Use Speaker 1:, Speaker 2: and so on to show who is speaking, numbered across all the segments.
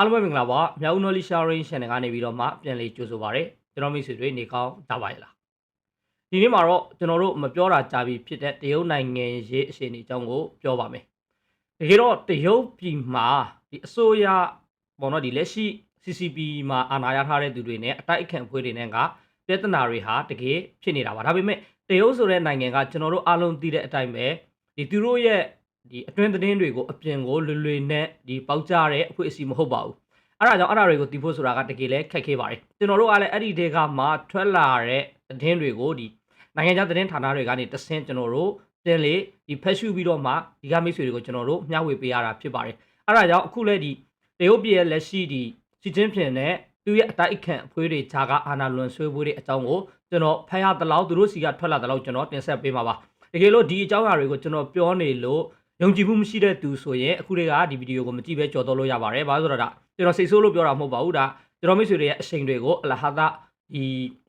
Speaker 1: အားလုံးပဲမင်္ဂလာပါမြောက်ဦးနော်လီရှာရင်း channel ကနေပြီးတော့မှပြန်လည်ကြိုဆိုပါရစေကျွန်တော်မိတ်ဆွေတွေနေကောင်းကြပါရဲ့လားဒီနေ့မှာတော့ကျွန်တော်တို့မပြောတာကြာပြီဖြစ်တဲ့တရုတ်နိုင်ငံရေးအခြေအနေအကြောင်းကိုပြောပါမယ်တကယ်တော့တရုတ်ပြည်မှာဒီအစိုးရပေါ့နော်ဒီလက်ရှိ CCP မှာအာဏာရထားတဲ့သူတွေနဲ့အတိုက်အခံဖွဲ့တွေနဲ့ကပြဿနာတွေဟာတကယ်ဖြစ်နေတာပါဒါပေမဲ့တရုတ်ဆိုတဲ့နိုင်ငံကကျွန်တော်တို့အားလုံးသိတဲ့အတိုင်းပဲဒီသူတို့ရဲ့ ဒီအတွင်းသတင်းတွေကိုအပြင်ကိုလွယ်လွယ်နဲ့ဒီပေါက်ကြတဲ့အဖွဲ့အစည်းမဟုတ်ပါဘူးအဲ့ဒါကြောင့်အဲ့ဒါတွေကိုတီးဖို့ဆိုတာကတကယ်လဲခက်ခဲပါတယ်ကျွန်တော်တို့ကလည်းအဲ့ဒီဒေကမှထွက်လာတဲ့သတင်းတွေကိုဒီနိုင်ငံခြားသတင်းဌာနတွေကနေတဆင့်ကျွန်တော်တို့တင်လေဒီဖက်ရှုပြီးတော့မှဒီကမိတ်ဆွေတွေကိုကျွန်တော်တို့မျှဝေပေးရတာဖြစ်ပါတယ်အဲ့ဒါကြောင့်အခုလဲဒီတရုတ်ပြည်ရဲ့လက်ရှိဒီစီချင်းဖြင်နဲ့သူရဲ့အတိုက်အခံအဖွေးတွေဂျာကအာနာလွန်ဆွေးပွဲတွေအကြောင်းကိုကျွန်တော်ဖတ်ရတလောက်သူတို့စီကထွက်လာတလောက်ကျွန်တော်တင်ဆက်ပေးမှာပါတကယ်လို့ဒီအကြောင်းအရာတွေကိုကျွန်တော်ပြောနေလို့ ယုံကြည်မှုမရှိတဲ့သူဆိုရင်အခုတွေကဒီဗီဒီယိုကိုမကြည့်ပဲကြော်တော့လို့ရပါတယ်။ဘာလို့ဆိုတော့ဒါကျွန်တော်စိတ်ဆိုးလို့ပြောတာမဟုတ်ပါဘူး။ဒါကျွန်တော်မိတ်ဆွေတွေရဲ့အချိန်တွေကိုအလဟာသဒီ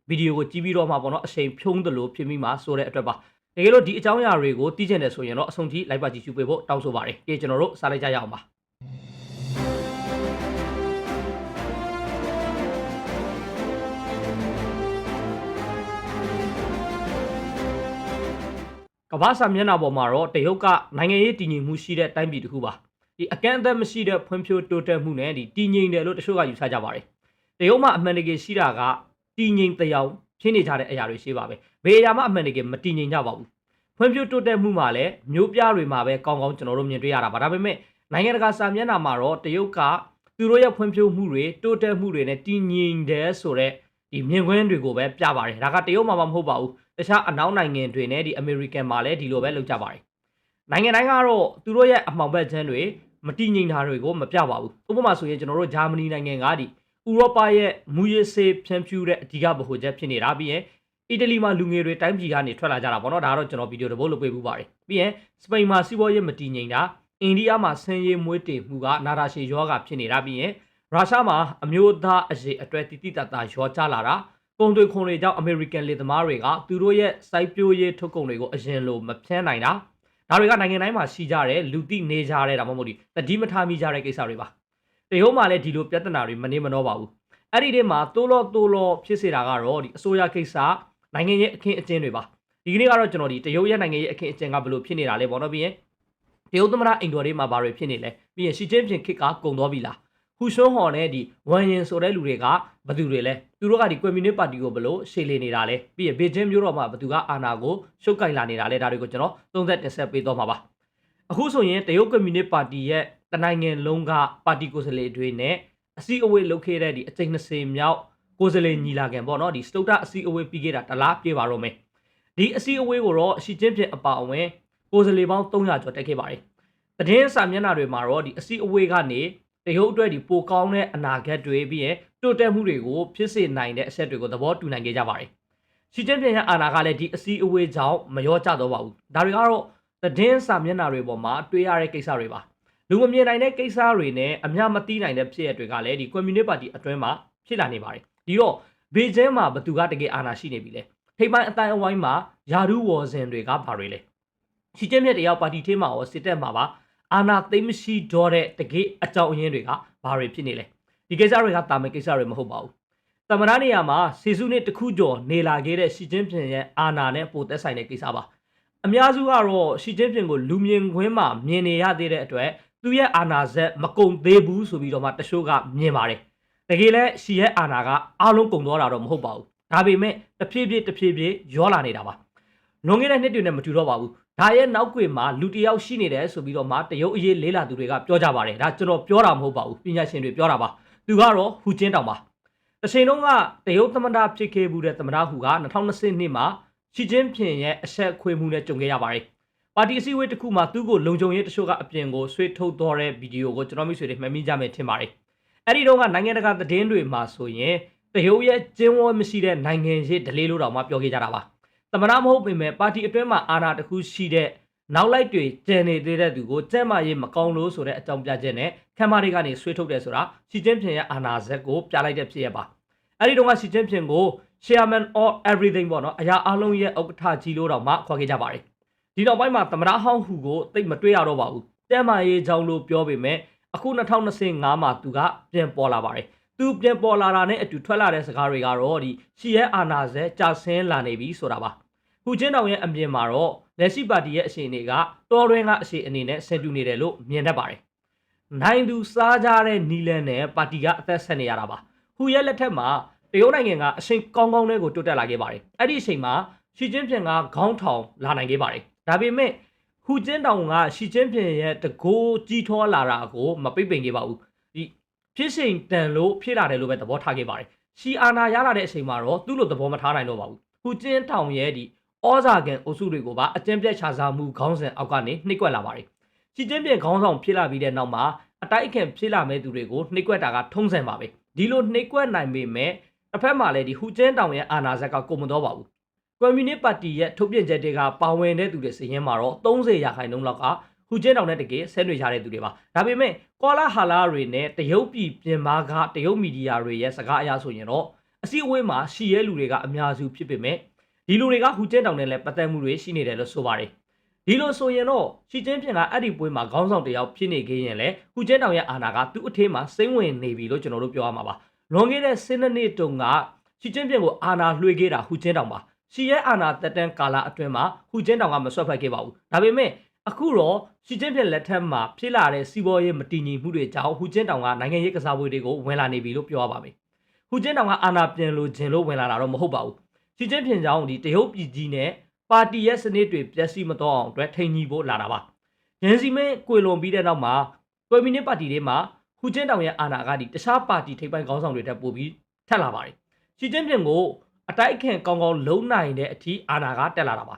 Speaker 1: ဗီဒီယိုကိုကြည့်ပြီးတော့မှပေါ့နော်အချိန်ဖြုံးတယ်လို့ဖြစ်မိမှာဆိုတဲ့အတွက်ပါ။တကယ်လို့ဒီအကြောင်းအရာတွေကိုသိချင်တယ်ဆိုရင်တော့အဆုံးထိလိုက်ပါကြည့်ရှုပေးဖို့တောင်းဆိုပါတယ်။ဒီကျွန်တော်တို့စားလိုက်ကြရအောင်ပါ။ ကမ္ဘာစာမျက်နှာပေါ်မှာတော့တရုတ်ကနိုင်ငံရေးတည်ငြိမ်မှုရှိတဲ့တိုင်းပြည်တစ်ခုပါဒီအကန့်အသတ်မရှိတဲ့ဖွံ့ဖြိုးတိုးတက်မှုနဲ့ဒီတည်ငြိမ်တယ်လို့တချို့ကယူဆကြပါတယ်တရုတ်မှာအမှန်တကယ်ရှိတာကတည်ငြိမ်တရားဖြစ်နေကြတဲ့အရာတွေရှိပါပဲဘယ်အရာမှအမှန်တကယ်မတည်ငြိမ်ကြပါဘူးဖွံ့ဖြိုးတိုးတက်မှုမှာလည်းမျိုးပြတွေမှာပဲကောင်းကောင်းကျွန်တော်တို့မြင်တွေ့ရတာပါဒါပေမဲ့နိုင်ငံတကာစာမျက်နှာမှာတော့တရုတ်ကသူတို့ရဲ့ဖွံ့ဖြိုးမှုတွေတိုးတက်မှုတွေနဲ့တည်ငြိမ်တယ်ဆိုတော့ဒီမြင်ကွင်းတွေကိုပဲပြပါတယ်ဒါကတရုတ်မှာမဟုတ်ပါဘူး တခြားအနောက်နိုင်ငံတွေနဲ့ဒီအမေရိကန်မှာလည်းဒီလိုပဲလုပ်ကြပါတယ်။နိုင်ငံတိုင်းကတော့သူတို့ရဲ့အမှောင်ဘက်ချမ်းတွေမတည်ငြိမ်တာတွေကိုမပြပါဘူး။ဥပမာဆိုရင်ကျွန်တော်တို့ဂျာမနီနိုင်ငံကဒီဥရောပရဲ့မူရစ်ဆေးဖြန့်ဖြူးတဲ့အဓိကဗဟိုချက်ဖြစ်နေတာပြီးရင်အီတလီမှာလူငယ်တွေတိုင်းပြည်ကနေထွက်လာကြတာပေါ့နော်ဒါကတော့ကျွန်တော်ဗီဒီယိုတစ်ပုဒ်လုပ်ပေးပူပါတယ်။ပြီးရင်စပိန်မှာစီးပွားရေးမတည်ငြိမ်တာအိန္ဒိယမှာဆင်းရဲမွေးတေမှုကနာတာရှည်ယောဂဖြစ်နေတာပြီးရင်ရုရှားမှာအမျိုးသားအရေးအတွက်တိတိတတ်တာရောကြလာတာ ကုန်တွေခွန်တွေကြောင့်အမေရိကန်လေသမားတွေကသူတို့ရဲ့စိုက်ပျိုးရေးထုတ်ကုန်တွေကိုအရင်လိုမဖြန်းနိုင်တာဒါတွေကနိုင်ငံတိုင်းမှာရှိကြတယ်လူသိနေကြတယ်ဒါမှမဟုတ်ဒီတတိမထားမိကြတဲ့ကိစ္စတွေပါတရုတ်မှာလည်းဒီလိုပြဿနာတွေမနေမနှောပါဘူးအဲ့ဒီတည်းမှာတိုးလောတိုးလောဖြစ်စေတာကတော့ဒီအစိုးရကိစ္စနိုင်ငံရဲ့အခင်းအကျင်းတွေပါဒီကနေ့ကတော့ကျွန်တော်ဒီတရုတ်ရဲ့နိုင်ငံရဲ့အခင်းအကျင်းကဘယ်လိုဖြစ်နေတာလဲပေါ့နော်ပြီးရင်တရုတ်သမ္မတအိမ်တော်တွေမှာဘာတွေဖြစ်နေလဲပြီးရင်ရှီကျင်းဖျင်ခစ်ကကုံသွားပြီလား ဟူရှွန်းဟော်နဲ့ဒီဝမ်ရင်ဆိုတဲ့လူတွေကဘသူတွေလဲသူတို့ကဒီကွန်မြူနစ်ပါတီကိုဘလို့ရှေ့လေနေတာလဲပြီးရင်ဘေကျင်းမျိုးတော်မှာဘသူကအာဏာကိုရှုပ်ကင်လာနေတာလဲဒါတွေကိုကျွန်တော်သုံးသက်တင်ဆက်ပေးတော့မှာပါအခုဆိုရင်တရုတ်ကွန်မြူနစ်ပါတီရဲ့တနိုင်ငံလုံးကပါတီကိုယ်စားလှယ်တွေနဲ့အစည်းအဝေးလုပ်ခဲ့တဲ့ဒီအကြိမ်20မြောက်ကိုယ်စားလှယ်ညီလာခံပေါ့နော်ဒီစတုတ္တအစည်းအဝေးပြီးခဲ့တာတလားပြေပါတော့မယ်ဒီအစည်းအဝေးကိုတော့အရှိချင်းဖြစ်အပါအဝင်ကိုယ်စားလှယ်ပေါင်း300ကျော်တက်ခဲ့ပါတယ်သတင်းစာမျက်နှာတွေမှာတော့ဒီအစည်းအဝေးကနေ တရုတ်အတွက်ဒီပိုကောင်းတဲ့အနာဂတ်တွေပြီးရင်တိုးတက်မှုတွေကိုဖြစ်စေနိုင်တဲ့အချက်တွေကိုသဘောတူနိုင်ကြကြပါတယ်။ရှီကျင်းပြင်းရဲ့အာဏာကလည်းဒီအစည်းအဝေးကြောင့်မရောကျတော့ပါဘူး။ဒါတွေကတော့သတင်းစာမျက်နှာတွေပေါ်မှာတွေ့ရတဲ့ကိစ္စတွေပါ။လူမမြင်နိုင်တဲ့ကိစ္စတွေနဲ့အများမသိနိုင်တဲ့ဖြစ်ရပ်တွေကလည်းဒီကွန်မြူနစ်ပါတီအတွင်းမှာဖြစ်လာနေပါတယ်။ဒီတော့ဘေကျင်းမှာဘသူကတကယ်အာဏာရှိနေပြီလဲ။ထိပ်ပိုင်းအတိုင်းအဝိုင်းမှာယာဒူးဝေါ်စင်တွေကဘာတွေလဲ။ရှီကျင်းပြတယောက်ပါတီထဲမှာရောစစ်တပ်မှာပါ အာနာသိမ့်မရှိတော့တဲ့တကယ်အကြောင်းအရင်းတွေကဘာတွေဖြစ်နေလဲဒီကိစ္စတွေကတာမန်ကိစ္စတွေမဟုတ်ပါဘူးတမနာနေရာမှာစီစုနှစ်တစ်ခုကျော်နေလာခဲ့တဲ့ရှီကျင်းပင်ရဲ့အာနာနဲ့ပိုသက်ဆိုင်တဲ့ကိစ္စပါအများစုကတော့ရှီကျင်းပင်ကိုလူမြင်ခွင်းမှာမြင်နေရသေးတဲ့အတွက်သူရဲ့အာနာဇက်မကုံသေးဘူးဆိုပြီးတော့မှတချို့ကမြင်ပါတယ်တကယ်လဲရှီရဲ့အာနာကအားလုံးကုံသွားတာတော့မဟုတ်ပါဘူးဒါပေမဲ့တဖြည်းဖြည်းတဖြည်းဖြည်းရောလာနေတာပါလွန်ခဲ့တဲ့နှစ်တွေနဲ့မတူတော့ပါဘူး ဒါရဲ့နောက်ကွယ်မှာလူတစ်ယောက်ရှိနေတယ်ဆိုပြီးတော့မှတရုတ်အရေးလေးလာသူတွေကပြောကြပါတယ်ဒါကျွန်တော်ပြောတာမဟုတ်ပါဘူးပညာရှင်တွေပြောတာပါသူကတော့ဟူကျင်းတောင်ပါတစ်ချိန်လုံးကတရုတ်သမ္မတဖြစ်ခဲ့မှုတဲ့သမ္မတဟူက2020နှစ်မှာရှီကျင်းဖျင်ရဲ့အဆက်ခွေမှုနဲ့ကြုံခဲ့ရပါတယ်ပါတီအစည်းအဝေးတစ်ခုမှာသူ့ကိုလုံခြုံရေးတချို့ကအပြင်ကိုဆွေးထုတ်တော်တဲ့ဗီဒီယိုကိုကျွန်တော်မိတ်ဆွေတွေမှတ်မိကြမယ်ထင်ပါတယ်အဲ့ဒီတော့ကနိုင်ငံတကာသတင်းတွေမှာဆိုရင်တရုတ်ရဲ့ကျင်းဝမရှိတဲ့နိုင်ငံရေးဒလေးလို့တောင်မှပြောခဲ့ကြတာပါ သမဏမဟုတ်ပေမဲ့ပါတီအတွင်းမှာအာဏာတစ်ခုရှိတဲ့နောက်လိုက်တွေကျန်နေသေးတဲ့သူကိုကြက်မရေးမကောင်းလို့ဆိုတဲ့အကြောင်းပြချက်နဲ့ခမ်းမတွေကနေဆွေးထုတ်တယ်ဆိုတာရှီကျင်းဖျင်ရဲ့အာဏာဇက်ကိုပြလိုက်တဲ့ဖြစ်ရပါအဲ့ဒီတော့ကရှီကျင်းဖျင်ကို chairman of everything ပေါ့နော်အရာအလုံးရဲ့ဥက္ကဋ္ဌကြီးလို့တော့မှခေါ်ခဲ့ကြပါတယ်ဒီနောက်ပိုင်းမှာသမဏဟောင်းဟူကိုတိတ်မတွေ့ရတော့ပါဘူးတဲမာရေးကြောင်းလို့ပြောပေမဲ့အခု2025မှာသူကပြန်ပေါ်လာပါတယ် သူပြန်ပေါ်လာတာနဲ့အတူထွက်လာတဲ့စကားတွေကတော့ဒီရှီရဲအာနာဇက်ကြာဆင်းလာနေပြီဆိုတာပါဟူချင်းတောင်ရဲ့အမြင်မှာတော့လက်ရှိပါတီရဲ့အခြေအနေကတော်ရင်းကအရှိအနေနဲ့ဆင်တူနေတယ်လို့မြင်တတ်ပါတယ်နိုင်သူစားကြတဲ့နီလန်နဲ့ပါတီကအသက်ဆက်နေရတာပါဟူရဲ့လက်ထက်မှာတရုတ်နိုင်ငံကအချိန်ကောင်းကောင်းလေးကိုတိုးတက်လာခဲ့ပါတယ်အဲ့ဒီအချိန်မှာရှီကျင်းဖျင်ကခေါင်းထောင်လာနိုင်ခဲ့ပါတယ်ဒါပေမဲ့ဟူကျင်းတောင်ကရှီကျင်းဖျင်ရဲ့တကိုးကြီးထွားလာတာကိုမပိတ်ပင်ခဲ့ပါဘူးဒီ ဖြစ်ချိန်တန်လို့ဖြစ်လာတယ်လို့ပဲသဘောထားခဲ့ပါတယ်ရှီအာနာရလာတဲ့အချိန်မှာတော့သူ့လိုသဘောမထားနိုင်တော့ပါဘူးဟူကျင်းတောင်ရဲ့ဒီဩဇာကန်အုပ်စုတွေကိုပါအကျဉ်းပြတ်ချစားမှုခေါင်းစဉ်အောက်ကနေနှိပ်ကွက်လာပါတယ်ရှီကျင်းဖျင်ခေါင်းဆောင်ဖြစ်လာပြီးတဲ့နောက်မှာအတိုက်အခံဖြစ်လာမဲ့သူတွေကိုနှိပ်ကွက်တာကထုံးစံပါပဲဒီလိုနှိပ်ကွက်နိုင်ပေမဲ့တစ်ဖက်မှာလည်းဒီဟူကျင်းတောင်ရဲ့အာဏာဇက်ကကိုမတော်ပါဘူးကွန်မြူနစ်ပါတီရဲ့ထုတ်ပြန်ချက်တွေကပါဝင်တဲ့သူတွေစည်ရင်းမှာတော့30ရာခိုင်နှုန်းလောက်က ဟူကျင်းတောင်နဲ့တကယ်ဆဲနွေရတဲ့သူတွေပါဒါပေမဲ့ကောလာဟာလာတွေနဲ့တရုတ်ပြည်ပြင်မာကတရုတ်မီဒီယာတွေရဲ့စကားအရဆိုရင်တော့အစည်းအဝေးမှာရှီရဲလူတွေကအများစုဖြစ်ပေမဲ့ဒီလူတွေကဟူကျင်းတောင်နဲ့လည်းပတ်သက်မှုတွေရှိနေတယ်လို့ဆိုပါတယ်ဒီလိုဆိုရင်တော့ရှီကျင်းပြင်ကအဲ့ဒီပွဲမှာခေါင်းဆောင်တယောက်ဖြစ်နေခဲ့ရင်လေဟူကျင်းတောင်ရဲ့အာဏာကသူ့အထင်းမှာစိမ့်ဝင်နေပြီလို့ကျွန်တော်တို့ပြောရမှာပါလွန်ခဲ့တဲ့စနေနေ့တုန်းကရှီကျင်းပြင်ကိုအာဏာလွှဲခဲ့တာဟူကျင်းတောင်ပါရှီရဲအာဏာတက်တန်းကာလအတွင်းမှာဟူကျင်းတောင်ကမဆွတ်ဖက်ခဲ့ပါဘူးဒါပေမဲ့ အခုတော့ရှီကျင်းပြင်လက်ထက်မှာဖြစ်လာတဲ့စီးပွားရေးမတည်ငြိမ်မှုတွေကြောင့်ဟူကျင်းတောင်ကနိုင်ငံရေးကစားပွဲတွေကိုဝင်လာနေပြီလို့ပြောရပါမယ်ဟူကျင်းတောင်ကအာဏာပြန်လို့ခြင်းလို့ဝင်လာတာတော့မဟုတ်ပါဘူးရှီကျင်းပြင်ကြောင့်ဒီတရုတ်ပြည်ကြီးနဲ့ပါတီရဲ့စနစ်တွေပျက်စီးမတော့အောင်အတွက်ထိန်ကြီးဖို့လာတာပါရန်စီမင်းကွေလွန်ပြီးတဲ့နောက်မှာကွယ်မီနစ်ပါတီတွေမှာဟူကျင်းတောင်ရဲ့အာဏာကဒီတခြားပါတီထိပ်ပိုင်းခေါင်းဆောင်တွေထက်ပိုပြီးထက်လာပါတယ်ရှီကျင်းပြင်ကိုအတိုက်အခံကောင်းကောင်းလုံးနိုင်တဲ့အထိအာဏာကတက်လာတာပါ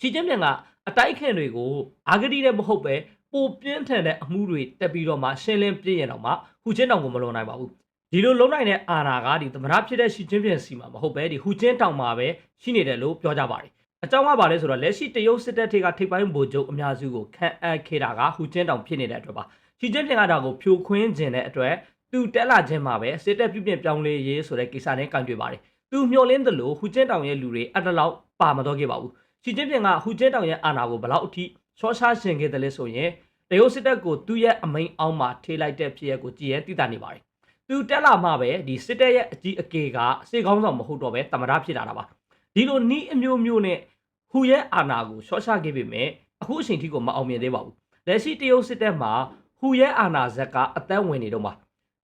Speaker 1: ရှီကျင်းပြင်က အတိုက်အခံတွေကိုအာဂတိနဲ့မဟုတ်ပဲပိုပြင်းထန်တဲ့အမှုတွေတက်ပြီးတော့မှရှင်းလင်းပြည့်ရတော့မှဟူကျင်းတောင်ကိုမလွန်နိုင်ပါဘူးဒီလိုလုံးနိုင်တဲ့အာဏာကဒီသမရဖြစ်တဲ့ရှီကျင်းပြင်စီမှာမဟုတ်ပဲဒီဟူကျင်းတောင်မှာပဲရှိနေတယ်လို့ပြောကြပါတယ်အကြောင်းကပါလဲဆိုတော့လက်ရှိတရုတ်စစ်တပ်တွေကထိပ်ပိုင်းဗိုလ်ချုပ်အများစုကိုခန့်အပ်ခဲ့တာကဟူကျင်းတောင်ဖြစ်နေတဲ့အတွက်ပါရှီကျင်းပြင်ကဒါကိုဖြိုခွင်းခြင်းတဲ့အတွက်သူတက်လာခြင်းမှာပဲစစ်တပ်ပြုပြင်ပြောင်းလဲရေးဆိုတဲ့ကိစ္စနဲ့ကန့်ကြွေပါတယ်သူမျှော်လင့်သလိုဟူကျင်းတောင်ရဲ့လူတွေအဲ့ဒါလောက်ပါမတော့ခဲ့ပါဘူး ရှီကျင်းပြင်ကဟူကျင်းတောင်ရဲ့အာဏာကိုဘလောက်အထိချောရှားရှင်ခဲ့တယ်လဲဆိုရင်တရုတ်စစ်တပ်ကိုသူ့ရဲ့အမိန်အောက်မှာထေးလိုက်တဲ့ဖြစ်ရပ်ကိုကြည်ရင်သိတာနေပါတယ်သူတက်လာမှပဲဒီစစ်တပ်ရဲ့အကြီးအကဲကစေကောင်းဆောင်မဟုတ်တော့ပဲတမရဖြစ်လာတာပါဒီလိုနီးအမျိုးမျိုးနဲ့ဟူရဲ့အာဏာကိုရှော့ချခဲ့ပေမဲ့အခုအချိန်ထိကိုမအောင်မြင်သေးပါဘူးလက်ရှိတရုတ်စစ်တပ်မှာဟူရဲ့အာဏာဇက်ကအသက်ဝင်နေတော့မှာ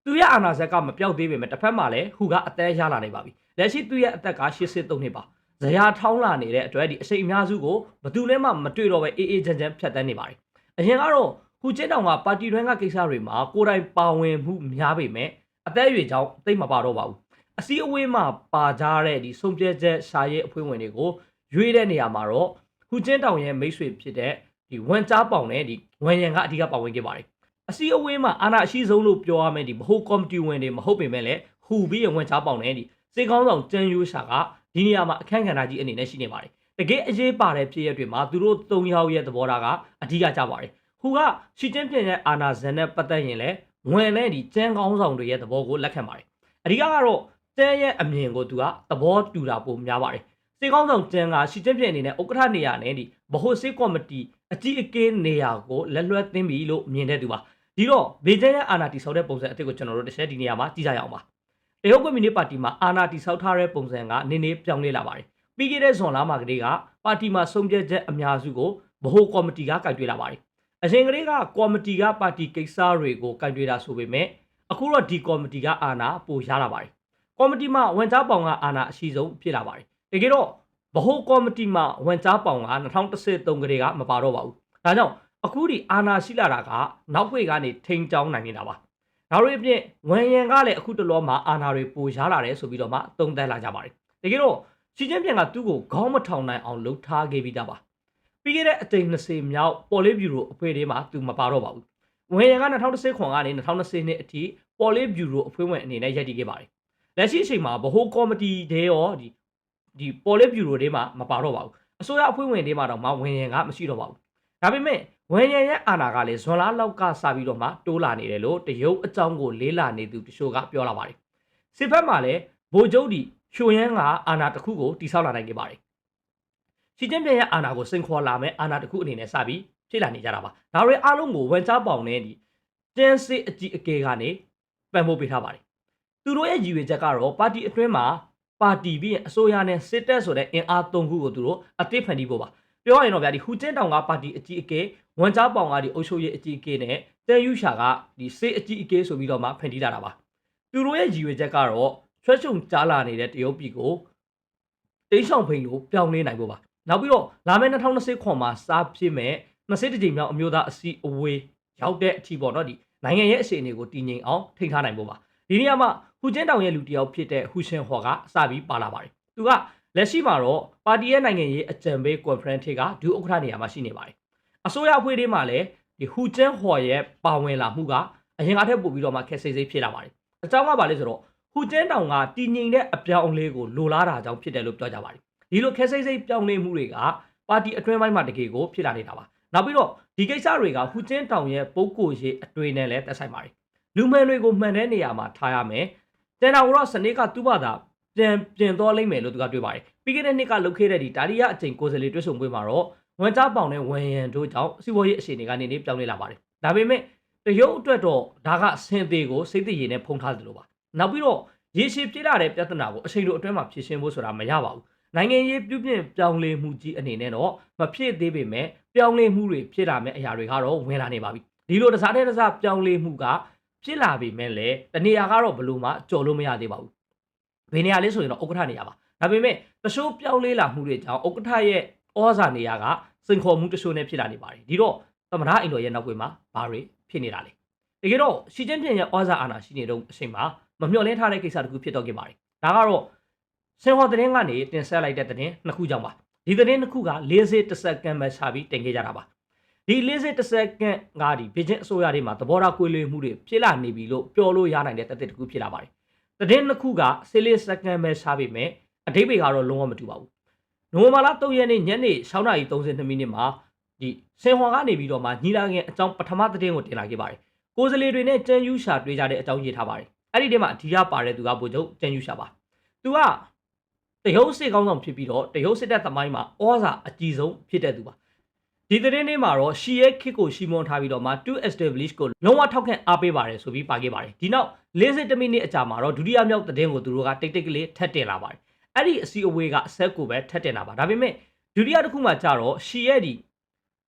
Speaker 1: သူရဲ့အာဏာဇက်ကမပြောက်သေးပေမဲ့တစ်ဖက်မှာလည်းဟူကအသက်ရလာနေပါပြီလက်ရှိသူရဲ့အသက်က83နှစ်ပါ ဇရာထောင်းလာနေတဲ့အတွက်ဒီအစိတ်အများစုကိုဘယ်သူလဲမှမတွေ့တော့ပဲအေးအေးချမ်းချမ်းဖြတ်တန်းနေပါတယ်အရင်ကတော့ဟူကျင်းတောင်ကပါတီတွင်းကကိစ္စတွေမှာကိုယ်တိုင်ပါဝင်မှုများပေမဲ့အသက်အရွယ်ကြောင့်သိမပါတော့ပါဘူးအစည်းအဝေးမှာပါကြတဲ့ဒီဆုံးဖြတ်ချက်ရှာရဲအဖွဲ့ဝင်တွေကိုရွေးတဲ့နေရာမှာတော့ဟူကျင်းတောင်ရဲ့မိတ်ဆွေဖြစ်တဲ့ဒီဝန်ကြားပေါင်နဲ့ဒီဝန်ရံကအဓိကပါဝင်ခဲ့ပါတယ်အစည်းအဝေးမှာအာဏာအရှိဆုံးလို့ပြောရမယ်ဒီဗဟိုကော်မတီဝင်တွေမဟုတ်ပေမဲ့လည်းဟူပြီးရဝန်ကြားပေါင်နဲ့ဒီစေကောင်းဆောင်ကျန်းယူရှာက ဒီနေရာမှာအခန့်ကဏ္ဍကြီးအနေနဲ့ရှိနေပါတယ်တကယ်အရေးပါတဲ့ဖြစ်ရပ်တွေမှာသူတို့၃ယောက်ရဲ့သဘောထားကအဓိကကြပါတယ်ဟူကရှီကျင်းပြင်ရဲ့အာနာဇန်နဲ့ပတ်သက်ရင်လည်းဝင်တဲ့ဒီကျန်းကောင်းဆောင်တွေရဲ့သဘောကိုလက်ခံပါတယ်အဓိကကတော့ကျန်းရဲ့အမြင်ကိုသူကသဘောတူတာပုံများပါတယ်စေကောင်းဆောင်ကျန်းကရှီကျင်းပြင်အနေနဲ့ဥက္ကဋ္ဌနေရာနဲ့ဒီဗဟိုစစ်ကော်မတီအကြီးအကဲနေရာကိုလက်လွှဲသိမ်းပြီလို့မြင်တဲ့သူပါဒီတော့ဘေကျန်းရဲ့အာနာတီဆောက်တဲ့ပုံစံအသစ်ကိုကျွန်တော်တို့တစ်ချက်ဒီနေရာမှာကြည့်ကြရအောင်ပါ တရုတ်ကွန်မြူနစ်ပါတီမှာအာဏာတည်ဆောက်ထားတဲ့ပုံစံကနည်းနည်းပြောင်းလဲလာပါတယ်။ပြီးခဲ့တဲ့ဇွန်လမှာကလေးကပါတီမှာဆုံးဖြတ်ချက်အများစုကိုဗဟိုကော်မတီကကင်တွယ်လာပါတယ်။အရင်ကလေးကကော်မတီကပါတီကိစ္စတွေကိုကင်တွယ်တာဆိုပေမဲ့အခုတော့ဒီကော်မတီကအာဏာပိုရလာပါတယ်။ကော်မတီမှာဝန်ကြားပေါင်ကအာဏာအရှိဆုံးဖြစ်လာပါတယ်။တကယ်တော့ဗဟိုကော်မတီမှာဝန်ကြားပေါင်က2013ကလေးကမပါတော့ပါဘူး။ဒါကြောင့်အခုဒီအာဏာရှိလာတာကနောက်ွေကနေထိန်ချောင်းနိုင်နေတာပါ။ ဒါတွေအပြင်ဝန်ရံကလည်းအခုတလောမှာအာဏာတွေပိုရလာတယ်ဆိုပြီးတော့မှသုံးသပ်လာကြပါတယ်။တကယ်တော့ရှီကျင်းပြန်ကသူ့ကိုခေါင်းမထောင်နိုင်အောင်လှုပ်ထားခဲ့ပြီးသားပါ။ပြီးခဲ့တဲ့အကြိမ်20မြောက်ပေါ်လေးဘျူရိုအဖွဲ့ထဲမှာသူမပါတော့ပါဘူး။ဝန်ရံက2010ခွန်ကနေ2020နှစ်အထိပေါ်လေးဘျူရိုအဖွဲ့ဝင်အနေနဲ့ရည်တည်ခဲ့ပါတယ်။လက်ရှိအချိန်မှာဗဟိုကော်မတီတဲရောဒီဒီပေါ်လေးဘျူရိုထဲမှာမပါတော့ပါဘူး။အစိုးရအဖွဲ့ဝင်တွေမှာတော့မှဝန်ရံကမရှိတော့ပါဘူး။ဒါပေမဲ့ ဝန်ရံရဲ့အာဏာကလည်းဇွန်လလောက်ကစပြီးတော့မှတိုးလာနေတယ်လို့တရုတ်အကြောင်းကိုလေးလာနေသူတချို့ကပြောလာပါတယ်။စစ်ဘက်မှာလည်းဗိုလ်ချုပ်ဒီရွှေရန်ကအာဏာတစ်ခုကိုတိစောက်လာနိုင်ခဲ့ပါတယ်။ရှီကျင်းပြရဲ့အာဏာကိုစင်ခေါ်လာမဲ့အာဏာတစ်ခုအနေနဲ့စပြီးဖြစ်လာနေကြတာပါ။ဒါတွေအားလုံးကိုဝန်ချပေါင်နဲ့ဒီကျန်းစစ်အကြီးအကဲကနေပံ့ပိုးပေးထားပါတယ်သူတို့ရဲ့ရည်ရွယ်ချက်ကတော့ပါတီအတွင်းမှာပါတီပြီးရင်အစိုးရနဲ့စစ်တပ်ဆိုတဲ့အင်အားသုံးခုကိုသူတို့အသစ်ဖန်တီးဖို့ပါပြောရရင်တော့ဗျာဒီဟူကျင်းတောင်ကပါတီအကြီးအကဲ ဝန်ကြားပေါင်ကဒီအုပ်ချုပ်ရေးအကြီးအကဲနဲ့တဲယူရှာကဒီစစ်အကြီးအကဲဆိုပြီးတော့မှဖန်တီးလာတာပါသူတို့ရဲ့ရည်ရွယ်ချက်ကတော့ဆွဲချုံကြားလာနေတဲ့တရုတ်ပြည်ကိုတိတ်ဆောင်ဖိန်လို့ပြောင်းလဲနိုင်ဖို့ပါနောက်ပြီးတော့လာမယ့်2020ခွန်မှာစားဖြစ်မဲ့20ကြိမ်မြောက်အမျိုးသားအစည်းအဝေးရောက်တဲ့အထိပေါ့နော်ဒီနိုင်ငံရဲ့အခြေအနေကိုတည်ငြိမ်အောင်ထိန်းထားနိုင်ဖို့ပါဒီနေရာမှာဟူကျင်းတောင်ရဲ့လူတစ်ယောက်ဖြစ်တဲ့ဟူရှင်ဟော်ကစပြီးပါလာပါတယ်သူကလက်ရှိမှာတော့ပါတီရဲ့နိုင်ငံရေးအကြံပေး conference ကဒုဥက္ကဋ္ဌနေရာမှာရှိနေပါတယ် အစိုးရအဖွဲ့တွေမှာလည်းဒီဟူကျင်းဟော်ရဲ့ပါဝင်လာမှုကအရင်ကထက်ပိုပြီးတော့မှခက်စိတ်စိတ်ဖြစ်လာပါတယ်အကြောင်းကပါလဲဆိုတော့ဟူကျင်းတောင်ကတည်ငြိမ်တဲ့အပြောင်းအလဲကိုလိုလားတာကြောင့်ဖြစ်တယ်လို့ပြောကြပါတယ်ဒီလိုခက်စိတ်စိတ်ပြောင်းလဲမှုတွေကပါတီအတွင်းပိုင်းမှာတကယ်ကိုဖြစ်လာနေတာပါနောက်ပြီးတော့ဒီကိစ္စတွေကဟူကျင်းတောင်ရဲ့ပုဂ္ဂိုလ်ရေးအတွေ့နဲ့လည်းသက်ဆိုင်ပါတယ်လူမှန်တွေကိုမှန်တဲ့နေရာမှာထားရမယ်တန်တာဝရစနေကသူ့ဘာသာပြန်ပြင်သွားလိမ့်မယ်လို့သူကတွေ့ပါတယ်ပြီးခဲ့တဲ့နှစ်ကလုပ်ခဲ့တဲ့ဒီဒါရီယာအချိန်ကိုယ်စားလှယ်တွေ့ဆုံပွဲမှာတော့ ဝန်ကြားပေါင်နဲ့ဝန်ရန်တို့ကြောင့်စီးပွားရေးအခြေအနေကနေနေပြောင်းလဲလာပါတယ်ဒါပေမဲ့တရုတ်အတွက်တော့ဒါကဆင်သေးကိုစိတ်တည်ရည်နဲ့ဖုံးထားသလိုပါနောက်ပြီးတော့ရေရှည်ပြည့်လာတဲ့ပြဿနာကိုအချိန်လိုအတွင်းမှာဖြေရှင်းဖို့ဆိုတာမရပါဘူးနိုင်ငံရေးပြုပြင်ပြောင်းလဲမှုကြီးအနေနဲ့တော့မဖြစ်သေးပေမဲ့ပြောင်းလဲမှုတွေဖြစ်လာမယ့်အရာတွေကတော့ဝင်လာနေပါပြီဒီလိုတစားတဲ့တစားပြောင်းလဲမှုကဖြစ်လာပြီမဲ့လည်းတနေရာကတော့ဘလို့မှကြော်လို့မရသေးပါဘူးဘယ်နေရာလဲဆိုရင်တော့ဥက္ကဋ္ဌနေရာပါဒါပေမဲ့တချို့ပြောင်းလဲလာမှုတွေကြောင့်ဥက္ကဋ္ဌရဲ့ဩဇာနေရာက စိန်ခေါ်မှုတချို့နဲ့ဖြစ်လာနေပါတယ်ဒီတော့သမရအိမ်တော်ရဲ့နောက်ွယ်မှာဘာတွေဖြစ်နေတာလဲတကယ်တော့ရှီကျင်းပြင်ရဲ့ဩဇာအာဏာရှိနေတော့အချိန်မှာမမျှော်လင့်ထားတဲ့ကိစ္စတခုဖြစ်တော့ခဲ့ပါတယ်ဒါကတော့ဆင်ဟော်သတင်းကနေတင်ဆက်လိုက်တဲ့သတင်းနှစ်ခုကြောင့်ပါဒီသတင်းနှစ်ခုက40တစ်စက္ကန့်ပဲရှာပြီးတင်ခဲ့ကြတာပါဒီ40တစ်စက္ကန့်ကဒီဘီဂျင်အစိုးရတွေမှာသဘောထားကွေးလွေမှုတွေဖြစ်လာနေပြီလို့ပြောလို့ရနိုင်တဲ့တသက်တစ်ခုဖြစ်လာပါတယ်သတင်းနှစ်ခုက40စက္ကန့်ပဲရှာပြီးမယ်အတိတ်တွေကတော့လုံးဝမတူပါဘူး နိုဝင်ဘာလ3ရက်နေ့ညနေ6:32မိနစ်မှာဒီဆင်ဟော်ကနေပြီးတော့မှညီလာခင်အကြောင်းပထမသတင်းကိုတင်လာခဲ့ပါတယ်ကိုယ်စလေတွေနဲ့ကျန်းယူရှာတွေ့ကြတဲ့အကြောင်းရေးထားပါတယ်အဲ့ဒီထဲမှာအဓိကပါတဲ့သူကဗိုလ်ချုပ်ကျန်းယူရှာပါသူကတရုတ်စစ်ကောင်းဆောင်ဖြစ်ပြီးတော့တရုတ်စစ်တပ်သမိုင်းမှာဩဇာအကြီးဆုံးဖြစ်တဲ့သူပါဒီသတင်းလေးမှာတော့ရှီရဲ့ခစ်ကိုရှီမွန်ထားပြီးတော့မှ to establish ကိုလုံးဝထောက်ခံအားပေးပါတယ်ဆိုပြီးပါခဲ့ပါတယ်ဒီနောက်40မိနစ်အကြာမှာတော့ဒုတိယမြောက်သတင်းကိုသူတို့ကတိတ်တိတ်ကလေးထပ်တင်လာပါတယ် အဲ့ဒီအစီအဝေးကအဆက်ကိုပဲထပ်တင်လာပါဒါပေမဲ့ဒုတိယတစ်ခုမှကြာတော့ရှီရဲ့ဒီ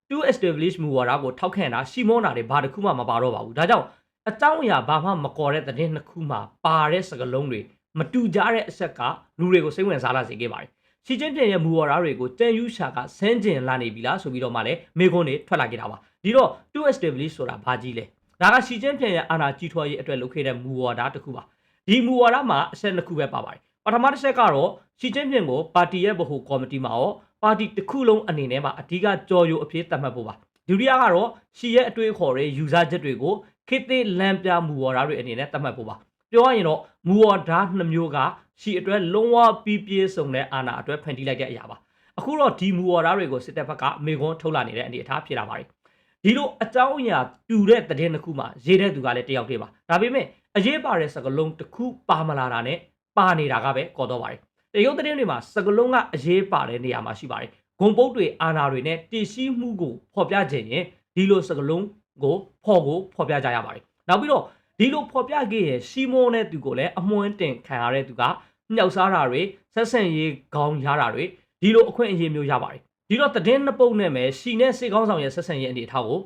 Speaker 1: to establish မူဝါဒကိုထောက်ခံတာရှီမွန်တာတွေဘာတစ်ခုမှမပါတော့ပါဘူးဒါကြောင့်အကြောင်းအရာဘာမှမကော်တဲ့သတင်းနှစ်ခုမှပါတဲ့စကားလုံးတွေမတူကြတဲ့အဆက်ကလူတွေကိုစိတ်ဝင်စားလာစေခဲ့ပါတယ်။ရှီကျင်းပြင်းရဲ့မူဝါဒတွေကိုတန်ယူရှာကဆန်းကျင်လာနေပြီလားဆိုပြီးတော့မှလည်းမေခွန်းတွေထွက်လာခဲ့တာပါ။ဒီတော့ to establish ဆိုတာဘာကြီးလဲ။ဒါကရှီကျင်းပြင်းရဲ့အာဏာကြီးထွားရေးအတွက်လုပ်ခဲ့တဲ့မူဝါဒတစ်ခုပါ။ဒီမူဝါဒမှာအချက်နှစ်ခုပဲပါပါတယ်။ ပထမတစ်ချက်ကတော့ရှီကျင်းပြင်းကိုပါတီရဲ့ဗဟိုကော်မတီမှာရောပါတီတစ်ခုလုံးအနေနဲ့မှာအဓိကကြော်ယူအဖြစ်သတ်မှတ်ဖို့ပါ။ဒုတိယကတော့ရှီရဲ့အတွေးအခေါ်တွေယူဆချက်တွေကိုခေတ်သစ်လမ်းပြမူဝါဒတွေအနေနဲ့သတ်မှတ်ဖို့ပါပြောရရင်တော့မူဝါဒနှစ်မျိုးကရှီအတွက်လုံးဝပြီးပြည့်စုံတဲ့အာဏာအတွက်ဖန်တီးလိုက်တဲ့အရာပါအခုတော့ဒီမူဝါဒတွေကိုစစ်တပ်ဘက်ကမေခွန်းထုတ်လာနေတဲ့အနေအထားဖြစ်လာပါတယ်ဒီလိုအကြောင်းအရာတူတဲ့တည်င်းတစ်ခုမှရေးတဲ့သူကလည်းတယောက်တည်းပါဒါပေမဲ့အရေးပါတဲ့စကလုံးတစ်ခုပါမလာတာနဲ့ ပါနေတာကပဲကော်တော့ပါတယ်တရုတ်တည်င်းတွေမှာစကလုံးကအရေးပါတဲ့နေရာမှာရှိပါတယ်ဂုံပုတ်တွေအာဏာတွေနဲ့တည်ရှိမှုကိုဖော်ပြခြင်းရင်ဒီလိုစကလုံးကိုဖော်ကိုဖော်ပြကြရပါတယ်နောက်ပြီးတော့ဒီလိုဖော်ပြခဲ့ရဲ့ရှီမွန်နဲ့သူကိုလည်းအမွှန်းတင်ခံရတဲ့သူကမြောက်စားတာတွေဆက်ဆံရေးခေါင်းရတာတွေဒီလိုအခွင့်အရေးမျိုးရပါတယ်ဒီတော့တည်င်းနှစ်ပုတ်နဲ့ပဲရှီနဲ့စေကောင်းဆောင်ရဲ့ဆက်ဆံရေးအနေအထားကို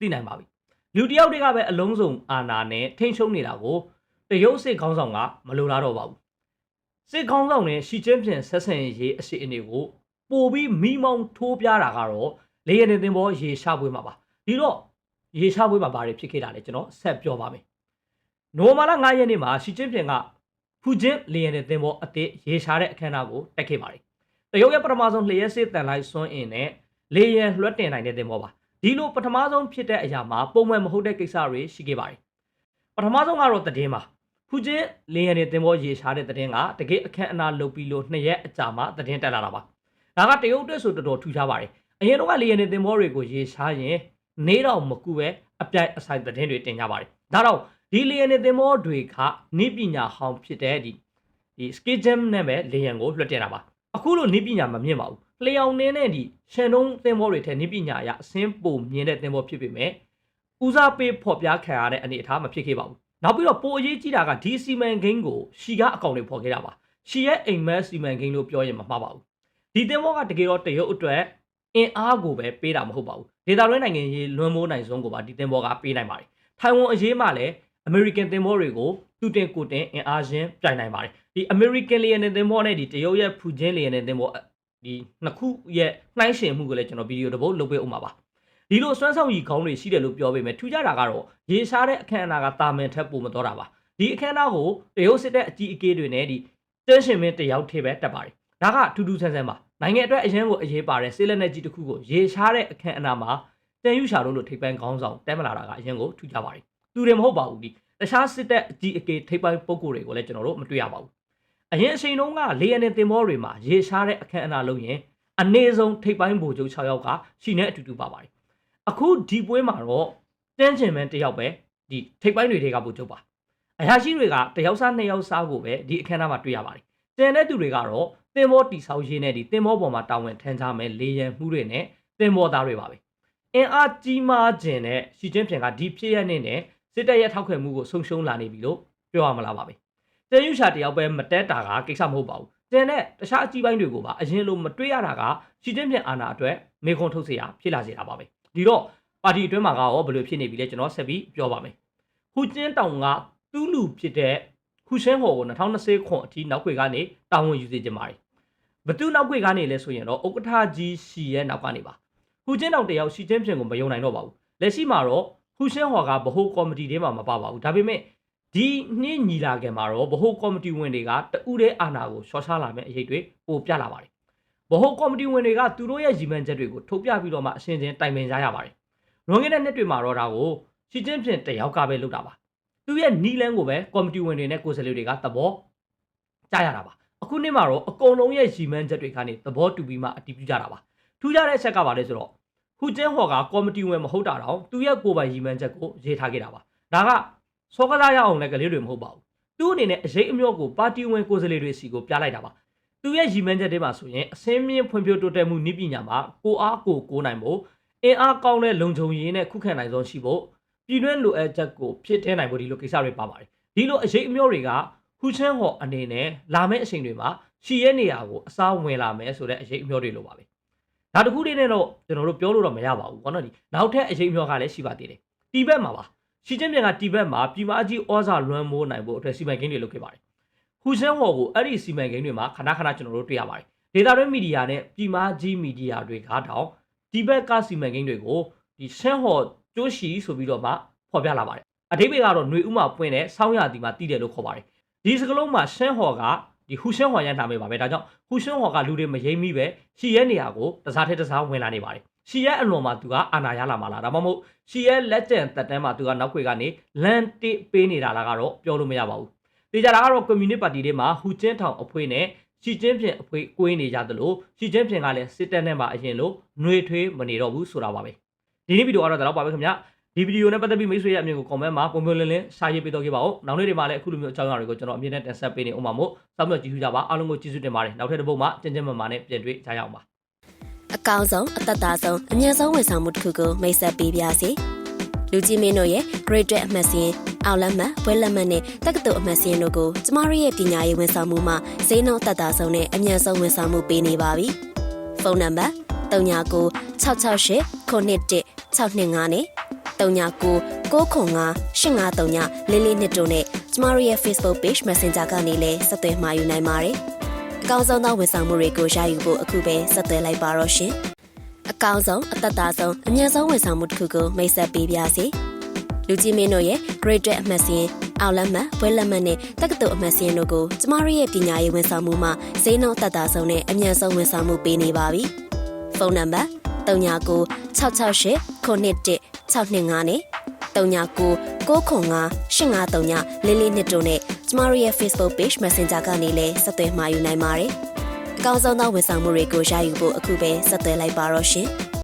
Speaker 1: သိနိုင်ပါပြီလူတယောက်တွေကပဲအလုံးစုံအာနာနဲ့ထိန်ချုံနေတာကိုတရုတ်စစ်ခေါင်းဆောင်ကမလိုလားတော့ပါဘူး စစ်ခေါင်းဆောင်နဲ့ရှီချင်းပြန်ဆက်ဆံရေးအရှိအနေကိုပို့ပြီးမိမောင်းထိုးပြတာကတော့လေရနေတင်ဘောရေရှာပွဲမှာပါဒီတော့ရေရှာပွဲမှာဘာတွေဖြစ်ခဲ့တာလဲကျွန်တော်ဆက်ပြောပါမယ်နိုမာလာ9ရက်နေ့မှာရှီကျင်းပြင်ကဖူကျင်းလေယာဉ်နဲ့သင်္ဘောအသစ်ရေရှာတဲ့အခမ်းအနားကိုတက်ခဲ့ပါတယ်။တရုတ်ရဲ့ပထမဆုံးလျှက်စစ်တန်လိုက်စွန်းအင်နဲ့လေယာဉ်လွှတ်တင်နိုင်တဲ့သင်္ဘောပါ။ဒီလိုပထမဆုံးဖြစ်တဲ့အရာမှာပုံမှန်မဟုတ်တဲ့ကိစ္စတွေရှိခဲ့ပါတယ်။ပထမဆုံးကတော့တည်င်းပါ။ ဖူကျင်းလေယာဉ်နဲ့သင်္ဘောရေရှာတဲ့တည်င်းကတကယ်အခမ်းအနားလုပ်ပြီးလို့နှစ်ရက်အကြာမှတည်င်းတက်လာတာပါ။ဒါကတရုတ်အတွက်ဆိုတော်တော်ထူးခြားပါတယ်။အရင်တော့ကလေယာဉ်နဲ့သင်္ဘောတွေကိုရေရှာရင်နေတော့မကူပဲအပြိုင်အဆိုင်သတင်းတွေတင်ကြပါတယ်။ဒါတော့ဒီလေယာဉ်နဲ့သင်္ဘောတွေကနိပညာဟောင်းဖြစ်တဲ့ဒီဒီ skijam နဲ့ပဲလေယာဉ်ကိုလွှတ်တင်တာပါအခုလိုနိပညာမမြင့်ပါဘူးလျောင်နှင်းနဲ့ဒီရှန်တုံးသင်္ဘောတွေထဲနိပညာအရအစင်းပုံမြင်တဲ့သင်္ဘောဖြစ်ပေမဲ့ဥဦးစားပေးဖော်ပြခံရတဲ့အနေအထားမဖြစ်ခဲ့ပါဘူး နောက်ပြီးတော့ပိုအရေးကြီးတာကဒီစီမန်ကိန်းကိုရှီကအကောင့်တွေဖော်ခဲ့တာပါရှီရဲ့အိမ်မက်စီမန်ကိန်းလို့ပြောရင်မမှားပါဘူးဒီတင်ဘောကတကယ်တော့တရုတ်အတွက်အင်အားကိုပဲပေးတာမဟုတ်ပါဘူးဒေတာတွင်းနိုင်ငံရေးလွှမ်းမိုးနိုင်ဆုံးကိုပါဒီတင်ဘောကပေးနိုင်ပါတယ်ထိုင်ဝမ်အရေးမှလည်း American တင်ဘောတွေကိုသူတင်ကိုတင်အင်အားချင်းပြိုင်နိုင်ပါတယ်ဒီ American လေယာဉ်တင်ဘောနဲ့ဒီတရုတ်ရဲ့ဖူဂျင်းလေယာဉ်တင်ဘောဒီနှစ်ခုရဲ့နှိုင်းယှဉ်မှုကိုလည်းကျွန်တော်ဗီဒီယိုတစ်ပုဒ်လုပ်ပေးဦးမှာပါ ဒီလိုစွမ်းဆောင်ရည်ကောင်းတွေရှိတယ်လို့ပြောပေမဲ့ထူးခြားတာကတော့ရေရှားတဲ့အခမ်းအနားကတာမန်ထက်ပိုမတော်တာပါဒီအခမ်းအနားကိုတရုတ်စစ်တပ်အကြီးအကဲတွေနဲ့ဒီတင်းရှင်မင်းတယောက်ထဲပဲတက်ပါတယ်ဒါကထူးထူးဆန်းဆန်းပါနိုင်ငံအတွက်အရန်ကိုအရေးပါတဲ့ဆေးလက်နက်ကြီးတစ်ခုကိုရေရှားတဲ့အခမ်းအနားမှာတန်ယူရှာတို့လိုထိပ်ပန်းခေါင်းဆောင်တဲမလာတာကအရန်ကိုထူးခြားပါတယ်သူတွေမဟုတ်ပါဘူးဒီတခြားစစ်တပ်အကြီးအကဲထိပ်ပိုင်းပုဂ္ဂိုလ်တွေကိုလည်းကျွန်တော်တို့မတွေ့ရပါဘူးအရင်အချိန်တုန်းကလေယာဉ်နဲ့တင်မောတွေမှာရေရှားတဲ့အခမ်းအနားလုပ်ရင်အနည်းဆုံးထိပ်ပိုင်းဗိုလ်ချုပ်6ယောက်ကရှီနဲ့အတူတူပါပါတယ် အခုဒီပွဲမှာတော့တန်းချင်မန်တယောက်ပဲဒီထိပ်ပိုင်းတွေတွေကဗိုလ်ချုပ်ပါအရာရှိတွေကတယောက်စားနှစ်ယောက်စားကိုပဲဒီအခမ်းအနားမှာတွေ့ရပါတယ်ကျန်တဲ့သူတွေကတော့တင်မောတီဆောက်ရေးနဲ့ဒီတင်မောပေါ်မှာတာဝန်ထမ်းကြမယ်လေရန်မှုတွေနဲ့တင်မောသားတွေပါပဲအင်အားကြီးမားခြင်းနဲ့ရှီကျင်းဖြန်ကဒီဖြစ်ရတဲ့နဲ့စစ်တပ်ရဲ့ထောက်ခံမှုကိုဆုံရှုံလာနေပြီလို့ပြောရမလားပါပဲတန်ယူရှာတယောက်ပဲမတက်တာကကိစ္စမဟုတ်ပါဘူးကျန်တဲ့တခြားအကြီးပိုင်းတွေကိုပါအရင်လိုမတွေ့ရတာကရှီကျင်းဖြန်အာဏာအတွက်မေခွန်ထုတ်เสียဖြစ်လာစေတာပါပဲ ဒီတော့ပါတီအတွင်းမှာကရောဘယ်လိုဖြစ်နေပြီလဲကျွန်တော်ဆက်ပြီးပြောပါမယ်ဟူကျင်းတောင်ကတူးလူဖြစ်တဲ့ဟူရှင်းဟော်ကို2020ခွန်အထိနောက်ွယ်ကနေတာဝန်ယူစေချင်ပါတယ်ဘသူနောက်ွယ်ကနေလဲဆိုရင်တော့ဥက္ကဋ္ဌကြီးရှီရဲ့နောက်ကနေပါဟူကျင်းတောင်တယောက်ရှီကျင်းဖြန်ကိုမယုံနိုင်တော့ပါဘူးလက်ရှိမှာတော့ဟူရှင်းဟော်ကဗဟိုကော်မတီထဲမှာမပါပါဘူးဒါပေမဲ့ဒီနှစ်ညီလာခံမှာတော့ဗဟိုကော်မတီဝင်တွေကတူးတဲ့အာဏာကိုရှော့ချလာမဲ့အရေးတွေပိုပြလာပါတယ် ဗဟိုကော်မတီဝင်တွေကသူတို့ရဲ့ရည်မှန်းချက်တွေကိုထုတ်ပြပြီးတော့မှအရှင်းချင်းတိုင်ပင်ကြရပါတယ်လွန်ခဲ့တဲ့နှစ်တွေမှာတော့ဒါကိုရှီကျင်းဖြန်တယောက်ကပဲလုပ်တာပါသူရဲ့နီလန်းကိုပဲကော်မတီဝင်တွေနဲ့ကိုယ်စားလှယ်တွေကသဘောကြားရတာပါအခုနှစ်မှာတော့အကုန်လုံးရဲ့ရည်မှန်းချက်တွေကနေသဘောတူပြီးမှအတည်ပြုကြတာပါထူးခြားတဲ့အချက်ကပါလဲဆိုတော့ဟူကျင်းဟော်ကကော်မတီဝင်မဟုတ်တာတော့သူရဲ့ကိုယ်ပိုင်ရည်မှန်းချက်ကိုရေးထားခဲ့တာပါဒါကစောကစားရအောင်လည်းကလေးတွေမဟုတ်ပါဘူးသူ့အနေနဲ့အရေးအမျိုးကိုပါတီဝင်ကိုယ်စားလှယ်တွေစီကိုပြလိုက်တာပါ သူရဲ့ရည်မှန်းချက်တွေမှာဆိုရင်အစင်းမြင့်ဖွံ့ဖြိုးတိုးတက်မှုနည်းပညာမှာကိုအားကိုကိုနိုင်ဖို့အင်အားကောင်းတဲ့လုံခြုံရေးနဲ့ခုခံနိုင်ဆုံးရှိဖို့ပြည်တွင်းလိုအပ်ချက်ကိုဖြစ်ထဲနိုင်ဖို့ဒီလိုကိစ္စတွေပါပါတယ်ဒီလိုအရေးအမျိုးတွေကဟူချန်းဟော်အနေနဲ့လာမယ့်အချိန်တွေမှာရှီရဲ့နေရာကိုအစားဝင်လာမယ်ဆိုတဲ့အရေးအမျိုးတွေလိုပါပဲဒါတခုလေးနဲ့တော့ကျွန်တော်တို့ပြောလို့တော့မရပါဘူးကောနော်ဒီနောက်ထပ်အရေးအမျိုးကလည်းရှိပါသေးတယ်တီဘက်မှာပါရှီကျင်းပြန်ကတီဘက်မှာပြည်မကြီးဩဇာလွှမ်းမိုးနိုင်ဖို့အတွက်စီမံကိန်းတွေလုပ်ခဲ့ပါတယ် ဟူချန်းဟော်ကိုအဲ့ဒီစီမံကိန်းတွေမှာခဏခဏကျွန်တော်တို့တွေ့ရပါတယ်ဒေတာတွင်းမီဒီယာနဲ့ပြည်မကြီးမီဒီယာတွေကတောင်ဒီဘက်ကစီမံကိန်းတွေကိုဒီရှမ်းဟော်ကျိုးရှိဆိုပြီးတော့မှဖော်ပြလာပါတယ်အဓိပ္ပာယ်ကတော့ຫນွေဥမှာပွင့်တဲ့ဆောင်းရာသီမှာတည်တယ်လို့ခေါ်ပါတယ်ဒီစကလုံးမှာရှမ်းဟော်ကဒီဟူရှင်းဟော်ရန်နာမေပါပဲဒါကြောင့်ဟူရှင်းဟော်ကလူတွေမယိမ့်မိပဲရှီရဲ့နေရာကိုတစားထဲတစားဝင်လာနေပါတယ်ရှီရဲ့အလွန်မှာသူကအာနာရလာမှာလားဒါမှမဟုတ်ရှီရဲ့လက်ကျန်တက်တန်းမှာသူကနောက်ခွေကနေလန်တိပေးနေတာလားကတော့ပြောလို့မရပါဘူး တေချာတာကတော့ကွန်မြူနစ်ပါတီတွေမှာဟူကျင်းထောင်အဖွဲ့နဲ့ရှီကျင်းဖြင့်အဖွဲ့ကွေးနေကြသလိုရှီကျင်းဖြင့်ကလည်းစစ်တပ်နဲ့မှအရင်လိုနှွေထွေးမနေတော့ဘူးဆိုတာပါပဲဒီနေ့ဗီဒီယိုကတော့ဒါတော့ပါပဲခင်ဗျဒီဗီဒီယိုနဲ့ပတ်သက်ပြီးမိတ်ဆွေရဲ့အမြင်ကို comment မှာပုံပုံလင်းလင်းရှာရေးပေးတော့ခဲ့ပါဦးနောက်နေ့တွေမှာလည်းအခုလိုမျိုးအကြောင်းအရာတွေကိုကျွန်တော်အမြင်နဲ့တင်ဆက်ပေးနေဦးမှာမို့စောင့်မျှော်ကြည့်ကြပါအားလုံးကိုကျေးဇူးတင်ပါတယ်နောက်ထပ်တစ်ပုဒ်မှာကြင်ကြင်မာမာနဲ့ပြန်တွေ့ကြရအောင်ပါ
Speaker 2: အကောင်ဆုံးအသက်သာဆုံးအမြင့်ဆုံးဝန်ဆောင်မှုတစ်ခုကိုမိတ်ဆက်ပေးပါစီ လူကြီးမင်းတို့ရဲ့ Great Debt အမှတ်စဉ်အောက်လက်မှတ်ဘွဲလက်မှတ်နဲ့တက္ကသိုလ်အမှတ်စဉ်တို့ကိုကျမတို့ရဲ့ပညာရေးဝန်ဆောင်မှုမှဈေးနှုန်းသက်သာဆုံးနဲ့အမြင့်ဆုံးဝန်ဆောင်မှုပေးနေပါပြီဖုန်းနံပါတ်399668 911 625နဲ့39995 853လေးလေးနှစ်တို့နဲ့ကျမတို့ရဲ့ Facebook Page Messenger ကနေလည်းဆက်သွယ်မှာယူနိုင်ပါတယ်အကောင်းဆုံးသောဝန်ဆောင်မှုတွေကိုရယူဖို့အခုပဲဆက်သွယ်လိုက်ပါတော့ရှင်။ အကောင်းဆုံးအသက်သာဆုံးအမြင့်ဆုံးဝန်ဆောင်မှုတစ်ခုကိုမိတ်ဆက်ပေးပါစီ။လူကြီးမင်းတို့ရဲ့ Great Debt အမှတ်စဉ်အောက်လက်မှတ်ဘွဲလက်မှတ်နဲ့တက္ကသိုလ်အမှတ်စဉ်တို့ကိုကျမတို့ရဲ့ပညာရေးဝန်ဆောင်မှုမှဈေးနှုန်းသက်သာဆုံးနဲ့အမြင့်ဆုံးဝန်ဆောင်မှုပေးနေပါပြီ။ဖုန်းနံပါတ်399668 911 625နဲ့39 995 853လေးလေးနှစ်တို့နဲ့ကျမတို့ရဲ့ Facebook Page Messenger ကနေလည်းဆက်သွယ်မှာယူနိုင်ပါတယ်။အ ကောင်းဆုံးသောဝန်ဆောင်မှုတွေကိုရယူဖို့အခုပဲဆက်သွယ်လိုက်ပါတော့ရှင်။